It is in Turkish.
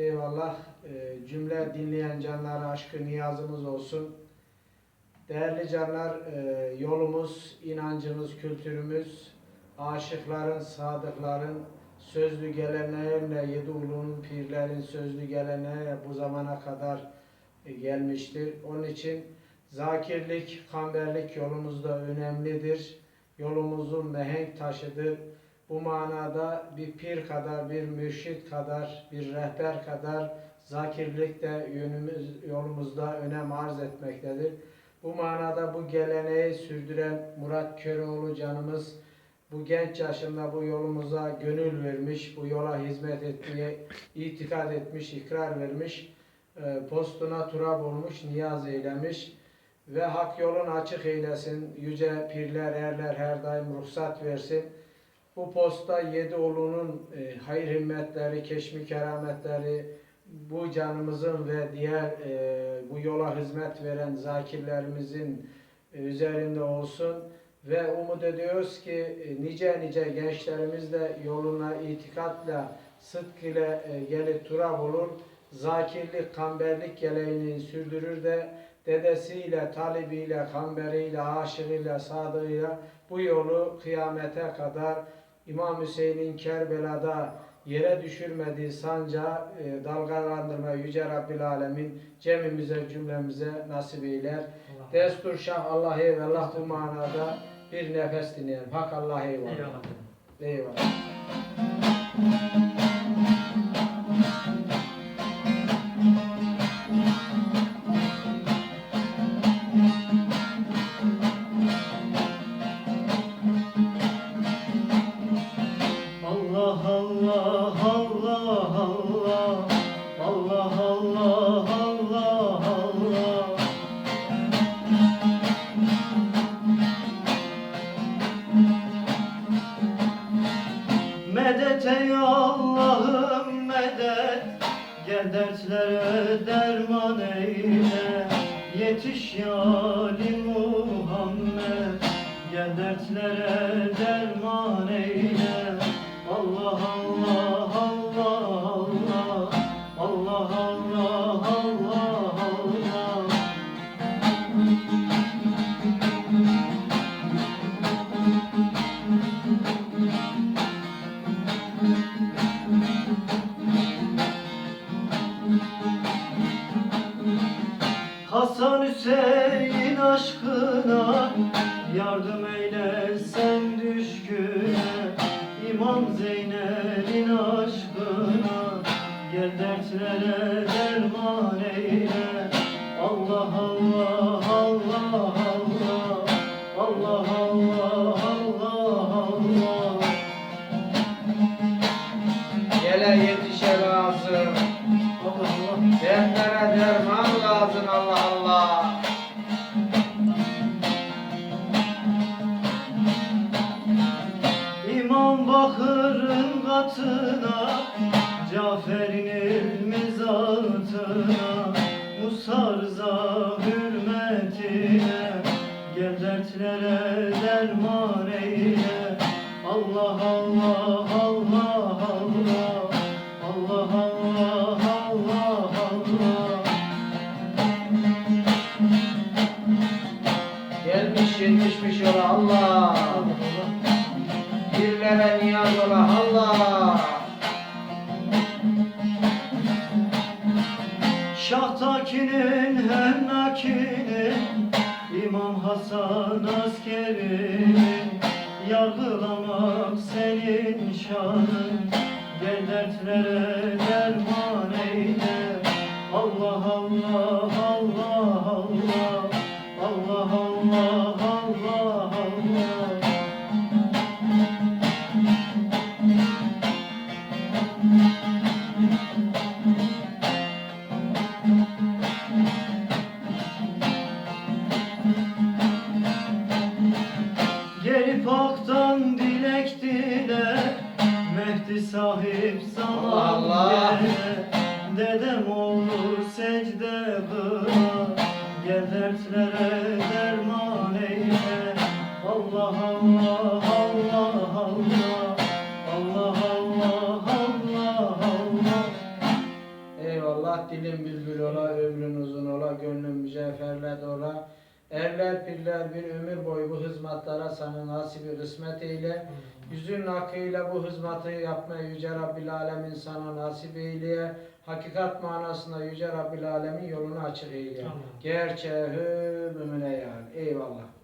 Eyvallah. Ee, cümle dinleyen canlara aşkı niyazımız olsun. Değerli canlar, e, yolumuz, inancımız, kültürümüz, aşıkların, sadıkların, sözlü geleneğiyle yedi ulunun, pirlerin sözlü geleneği bu zamana kadar e, gelmiştir. Onun için zakirlik, kamberlik yolumuzda önemlidir. Yolumuzun mehenk taşıdır. Bu manada bir pir kadar, bir mürşit kadar, bir rehber kadar zakirlik de yönümüz, yolumuzda önem arz etmektedir. Bu manada bu geleneği sürdüren Murat Köroğlu canımız bu genç yaşında bu yolumuza gönül vermiş, bu yola hizmet etmeye itikad etmiş, ikrar vermiş, e, postuna turab olmuş, niyaz eylemiş ve hak yolun açık eylesin, yüce pirler, erler her daim ruhsat versin. Bu posta yedi olunun e, hayır himmetleri, keşmi kerametleri, bu canımızın ve diğer e, bu yola hizmet veren zakirlerimizin e, üzerinde olsun ve umut ediyoruz ki e, nice nice gençlerimiz de yoluna itikatla, sıdk ile e, gelip turab olur. Zakirlik, kamberlik geleğini sürdürür de dedesiyle, talibiyle, kamberiyle, aşığıyla, sadığıyla bu yolu kıyamete kadar İmam Hüseyin'in Kerbela'da yere düşürmediği sancağı e, dalgalandırma Yüce Rabbil Alemin cemimize cümlemize nasip eyler. Destur Şah Allah eyvallah bu manada bir nefes dinleyelim. Hak Allah eyvallah. Eyvallah. Eyvallah. Medet ey Allah'ım medet. Gel dertlere derman eyle. Yetiş ya Ali Muhammed Gel dertlere derman eyle. Allah Allah Hüseyin aşkına yardım eyle sen düşküne. İmam Zeynel'in aşkına gel dertlere derman eyle. Allah Allah Allah Allah Allah Allah Allah. Allah Yele yetişe Katına Cafer'in ilmi zatına Musa Rıza hürmetine Gel dertlere derman eyle. Allah Allah Allah Allah Allah Allah Allah Allah. Gelmiş yetişmiş ola Allah. Birlere niyaz ola Allah. Şahtakinin hem nakinin İmam Hasan askerinin Yargılamak senin şanın Gel dertlere derman eyle Allah Allah Allah Allah Allah Allah sahip Allah. gele Dedem olur secde kıla Gel dertlere derman eyle. Allah Allah Allah Allah. Allah Allah Allah Allah. Allah dilin bülbül ola, ömrün uzun ola, gönlün mücevherle dola. Erler pirler bir ömür boyu bu hizmetlere sana nasibi kısmet eyle. Yüzün hakkıyla bu hizmeti yapmaya Yüce Rabbil Alemin sana nasip eyleye. Hakikat manasında Yüce Rabbil Alemin yolunu açık eyle. Tamam. Gerçeği yani. Eyvallah.